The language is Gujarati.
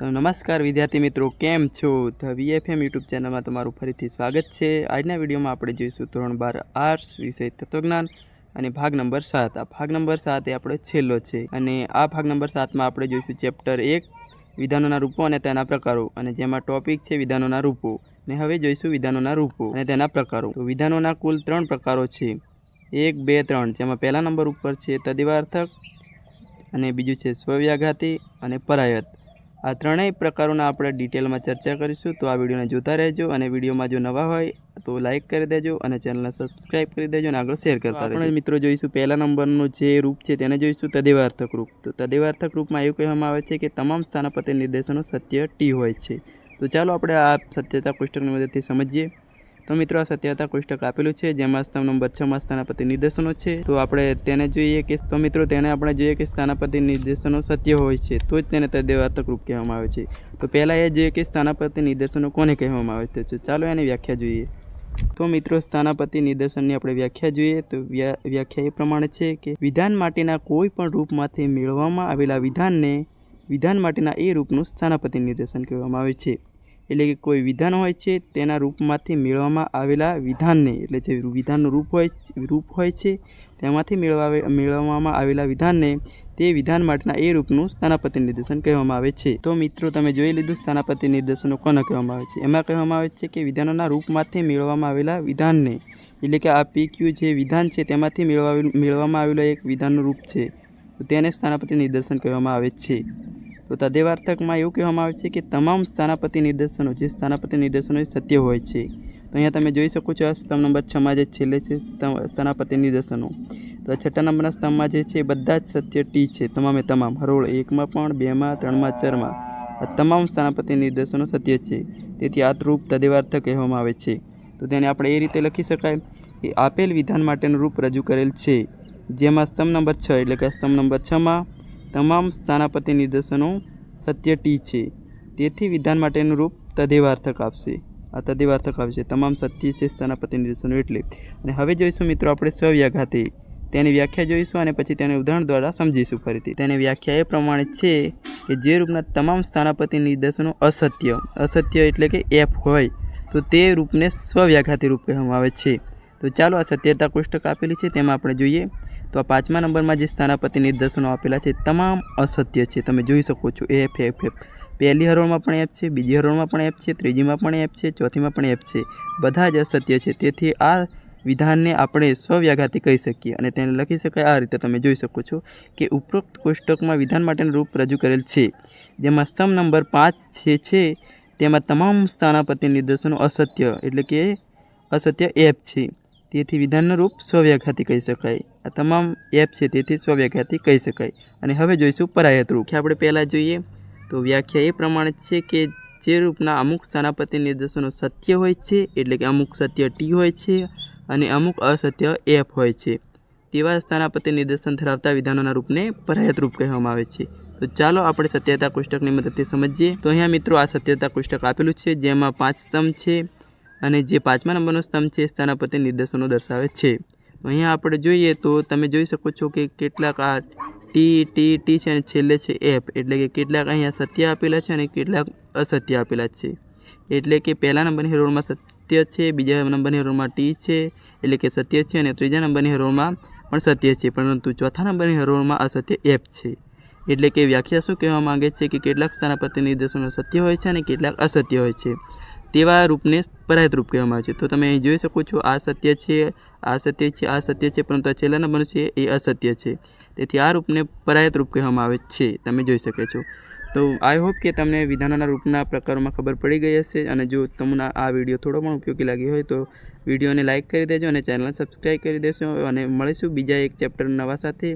તો નમસ્કાર વિદ્યાર્થી મિત્રો, કેમ છો? ધ વીએફએમ યુટ્યુબ ચેનલમાં તમારું ફરીથી સ્વાગત છે. આજના વિડીયોમાં આપણે જોઈશું ધોરણ બાર આર્ટ્સ વિષય તત્વજ્ઞાન અને ભાગ નંબર સાત. આ ભાગ નંબર સાત એ આપણો છેલ્લો છે અને આ ભાગ નંબર સાતમાં આપણે જોઈશું ચેપ્ટર એક, વિધાનોના રૂપો અને તેના પ્રકારો અને જેમાં ટોપિક છે વિધાનોના રૂપો. ને હવે જોઈશું વિધાનોના રૂપો અને તેના પ્રકારો. તો વિધાનોના કુલ ત્રણ પ્રકારો છે. એક, બે, ત્રણ. જેમાં પહેલા નંબર ઉપર છે તદિવાર્થક અને બીજું છે સ્વવ્યાઘાતી અને પરાયત. આ ત્રણેય પ્રકારોના આપણે ડિટેલમાં ચર્ચા કરીશું તો આ વિડીયોને જોતા રહેજો અને વિડીયોમાં જો નવા હોય તો લાઇક કરી દેજો અને ચેનલને સબસ્ક્રાઈબ કરી દેજો અને આગળ શેર કરતા આપણે મિત્રો જોઈશું પહેલા નંબરનું જે રૂપ છે તેને જોઈશું તદેવાર્થક રૂપ. તો તદેવાર્થક રૂપમાં એવું કહેવામાં આવે છે કે તમામ સ્થાનાપતિ નિર્દેશનો સત્ય ટી હોય છે. તો ચાલો આપણે આ સત્યતા પુસ્તકની મદદથી સમજીએ. તો મિત્રો, આ સત્યતા કોષ્ટક આપેલું છે, જેમાં સ્તંભ નંબર છમાં સ્થાનાપતિ નિર્દેશનો છે. તો આપણે તેને જોઈએ કે, તો મિત્રો, તેને આપણે જોઈએ કે સ્થાનાપતિ નિર્દેશનો સત્ય હોય છે, તો જ તેને તદ્દેવાર્થક રૂપ કહેવામાં આવે છે. તો પહેલાં એ જોઈએ કે સ્થાનાપતિ નિર્દેશનો કોને કહેવામાં આવે છે? ચાલો એની વ્યાખ્યા જોઈએ. તો મિત્રો, સ્થાનાપતિ નિદર્શનની આપણે વ્યાખ્યા જોઈએ. તો વ્યા- વ્યાખ્યા એ પ્રમાણે છે કે, વિધાન માટેના કોઈ પણ રૂપમાંથી મેળવવામાં આવેલા વિધાનને, વિધાન માટેના એ રૂપનું સ્થાનાપતિ નિર્દેશન કહેવામાં આવે છે. એટલે કે કોઈ વિધાન હોય છે, તેના રૂપમાંથી મેળવવામાં આવેલા વિધાનને, એટલે જે વિધાનનું રૂપ હોય રૂપ હોય છે, તેમાંથી મેળવા મેળવવામાં આવેલા વિધાનને, તે વિધાન માટેના એ રૂપનું સ્થાનાપતિ નિર્દેશન કહેવામાં આવે છે. તો મિત્રો, તમે જોઈ લીધું સ્થાનાપતિ નિર્દેશનો કોને કહેવામાં આવે છે? એમાં કહેવામાં આવે છે કે વિધાનોના રૂપમાંથી મેળવવામાં આવેલા વિધાનને, એટલે કે આ પીક્યુ જે વિધાન છે, તેમાંથી મેળવા મેળવવામાં આવેલું એક વિધાનનું રૂપ છે તેને સ્થાનાપતિ નિદર્શન કહેવામાં આવે છે. તો તદેવાર્થકમાં એવું કહેવામાં આવે છે કે તમામ સ્થાનાપતિ નિર્દેશનો, જે સ્થાનાપતિ નિર્દેશનો એ સત્ય હોય છે. તો અહીંયા તમે જોઈ શકો છો આ સ્તંભ નંબર છમાં જે છેલ્લે છે સ્થાનાપતિ નિર્દેશનો. તો છઠ્ઠા નંબરના સ્તંભમાં જે છે બધા જ સત્ય ટી છે, તમામે તમામ. હરોળ એકમાં પણ, બેમાં, ત્રણમાં, ચારમાં. આ તમામ સ્થાનાપતિ નિર્દેશનો સત્ય છે. તેથી આ રૂપ તદેવાર્થક કહેવામાં આવે છે. તો તેને આપણે એ રીતે લખી શકાય કે આપેલ વિધાન માટેનું રૂપ રજૂ કરેલ છે. જેમાં સ્તંભ નંબર છ, એટલે કે સ્તંભ નંબર છમાં તમામ સ્થાનાપતિ નિર્દેશનો સત્ય ટી છે. તેથી વિધાન માટેનું રૂપ તદેવાર્થક આપશે. આ તદેવાર્થક આવશે તમામ સત્ય છે સ્થાનાપતિ નિદર્શનો એટલે. અને હવે જોઈશું મિત્રો આપણે સ્વવ્યાઘાતી. તેની વ્યાખ્યા જોઈશું અને પછી તેને ઉદાહરણ દ્વારા સમજીશું ફરીથી. તેની વ્યાખ્યા એ પ્રમાણે છે કે જે રૂપના તમામ સ્થાનાપતિ નિર્દેશનો અસત્ય. અસત્ય એટલે કે એફ હોય. તો તે રૂપને સ્વવ્યાઘાતી રૂપ કહેવામાં આવે છે. તો ચાલો આ સત્યતા કોષ્ટક આપેલી છે. તેમાં આપણે જોઈએ તો આ પાંચમા નંબરમાં જે સ્થાનાપતિ નિર્દેશનો આપેલા છે તમામ અસત્ય છે. તમે જોઈ શકો છો એફ એફ એફ. પહેલી હરોળમાં પણ એપ છે, બીજી હરોળમાં પણ એપ છે, ત્રીજીમાં પણ એપ છે, ચોથીમાં પણ એપ છે. બધા જ અસત્ય છે. તેથી આ વિધાનને આપણે સ્વવ્યાઘાતી કહી શકીએ અને તેને લખી શકાય આ રીતે. તમે જોઈ શકો છો કે ઉપરોક્ત કોષ્ટકમાં વિધાન માટેનું રૂપ રજૂ કરેલ છે. જેમાં સ્તંભ નંબર પાંચ છે છે, તેમાં તમામ સ્થાનાપતિ નિર્દેશનો અસત્ય, એટલે કે અસત્ય એપ છે. તેથી વિધાનનું રૂપ સ્વવ્યાઘાતી કહી શકાય. આ તમામ એપ છે તેથી સ્વવ્યાઘાતી કહી શકાય. અને હવે જોઈશું પરાયત રૂપ. આપણે પહેલાં જોઈએ તો વ્યાખ્યા એ પ્રમાણે છે કે જે રૂપના અમુક સ્થાનાપતિ નિર્દેશનો સત્ય હોય છે, એટલે કે અમુક સત્ય ટી હોય છે અને અમુક અસત્ય એફ હોય છે. તેવા સ્થાનાપતિ નિર્દેશન ધરાવતા વિધાનોના રૂપને પરાયત રૂપ કહેવામાં આવે છે. તો ચાલો આપણે સત્યતા કોષ્ટકની મદદથી સમજીએ. તો અહીંયા મિત્રો આ સત્યતા કોષ્ટક આપેલું છે, જેમાં પાંચ સ્તંભ છે. અને જે પાંચમા નંબરનો સ્તંભ છે સ્થાનાપતિ નિર્દેશનો દર્શાવે છે. અહીંયા આપણે જોઈએ તો તમે જોઈ શકો છો કે કેટલાક આ ટી ટી ટી છે અને છેલ્લે છે એફ એટલે કે કેટલાક અહીંયા સત્ય આપેલા છે અને કેટલાક અસત્ય આપેલા છે. એટલે કે પહેલા નંબરની હરોળમાં સત્ય છે, બીજા નંબરની હરોળમાં ટી છે, એટલે કે સત્ય છે અને ત્રીજા નંબરની હરોળમાં પણ સત્ય છે. પરંતુ ચોથા નંબરની હરોળમાં અસત્ય એફ છે. એટલે કે વ્યાખ્યા શું કહેવા માંગે છે કે કેટલાક સ્થાનાપતિ નિર્દેશનો સત્ય હોય છે અને કેટલાક અસત્ય હોય છે. તેવા રૂપને પરાયત રૂપ કહેવામાં આવે છે. તો તમે અહીં જોઈ શકો છો, આ સત્ય છે, આ સત્ય છે, આ સત્ય છે, પરંતુ આ છેલ્લા નંબર છે, એ અસત્ય છે. તેથી આ રૂપને પરાયત રૂપ કહેવામાં આવે છે. તમે જોઈ શકો છો. તો આઈ હોપ કે તમને વિધાનોના રૂપના પ્રકારોમાં ખબર પડી ગઈ હશે અને જો તમને આ વીડિયો થોડો પણ ઉપયોગી લાગ્યો હોય તો વિડીયોને લાઇક કરી દેજો અને ચેનલ સબસ્ક્રાઈબ કરી દેશો. અને મળીશું બીજા એક ચેપ્ટર નવા સાથે.